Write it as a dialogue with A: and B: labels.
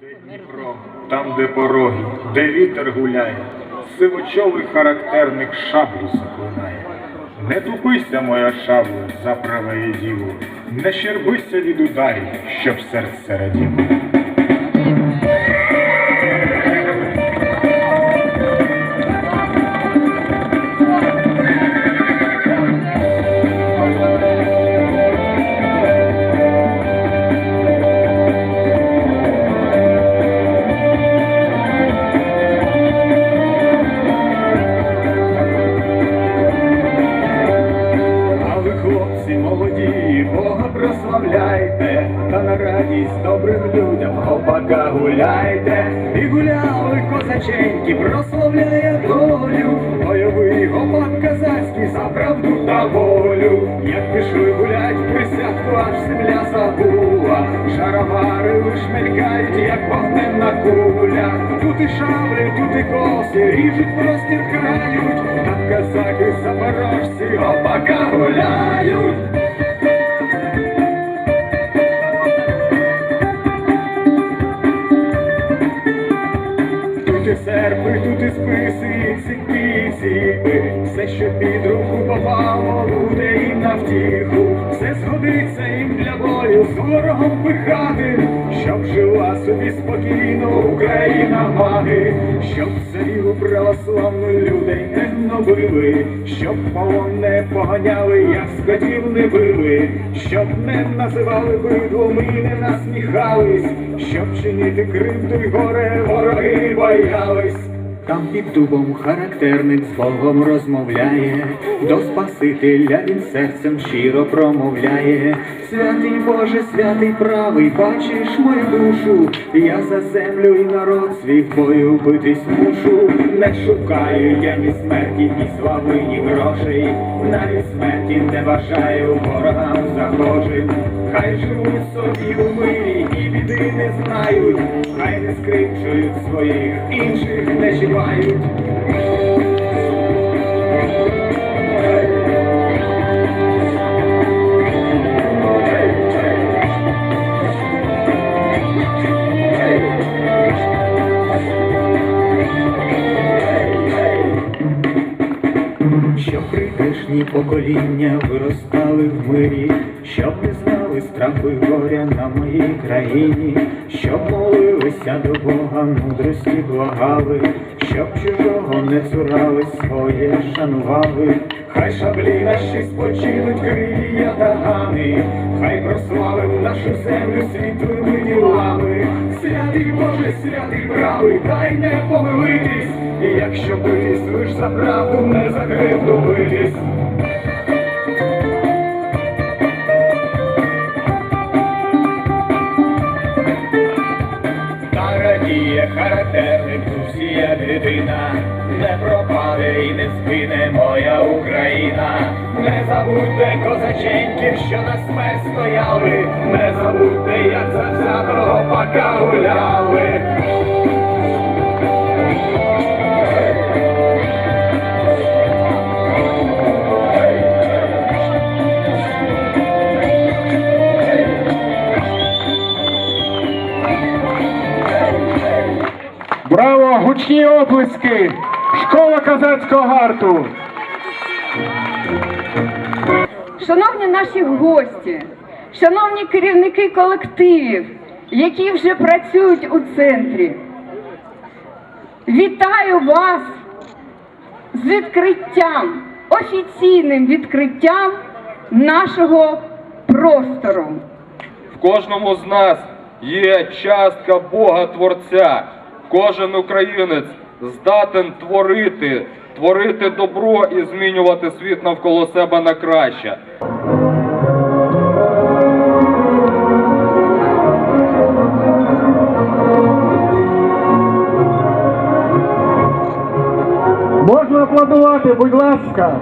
A: Де Дніпро, там, де пороги, де вітер гуляє, сивочолий характерник шаблю заклинає. Не тупися, моя шаблю, за праве діло, не щербися від ударів, щоб серце раділо. Радість добрим людям гопака гуляйте. І гуляли козаченьки, прославляє долю, бойовий гопак казацький за правду та волю. Як пішли гулять, присядку аж земля забула, шаровари лиш мелькають, як вогненна куля. Тут і шаблі, тут і коси, ріжуть, простір крають, там казаки запорожці, гопака гуляють. Ціпи, все, що під руку попало, їм на втіху, все згодиться їм для бою, з ворогом пихати, щоб жила собі спокійно Україна мати, щоб за віру православну людей не гнобили, щоб полон не поганяли, як скотів не били, щоб не називали бидлом і не насміхались, щоб чинити кривду й горе вороги боялись. Там під дубом характерник з Богом розмовляє, до Спасителя він серцем щиро промовляє. Святий Боже, святий правий, бачиш мою душу, я за землю і народ свій в бою битись мушу. Не шукаю я ні смерті, ні слави, ні грошей, навіть смерті не бажаю ворогам захожим. Хай живуть собі у мирі знають, хай не скрипчують своїх, інших не чіпають. Щоб прийдешні покоління виростали в мирі, щоб не знали страху й горя на моїй країні, щоб молилися до Бога, мудрості благали, щоб чужого не цурали, своє шанували. Хай шаблі наші спочинуть криві ятагани, хай прославив нашу землю світлими ділами. Святий Боже, святий правий, дай не помилитись, і якщо битись лиш за правду, не за кривду. Характерник Русія дитина, не пропаде і не згине моя Україна. Не забудьте козаченьків, що на смерть стояли, не забудьте, як завзятого пока гуляли.
B: Гучні оплески! Школа казацького гарту!
C: Шановні наші гості, шановні керівники колективів, які вже працюють у центрі, вітаю вас з відкриттям, офіційним відкриттям нашого простору.
D: В кожному з нас є частка Бога Творця. Кожен українець здатен творити, творити добро і змінювати світ навколо себе на краще.
B: Можна аплодувати, будь ласка!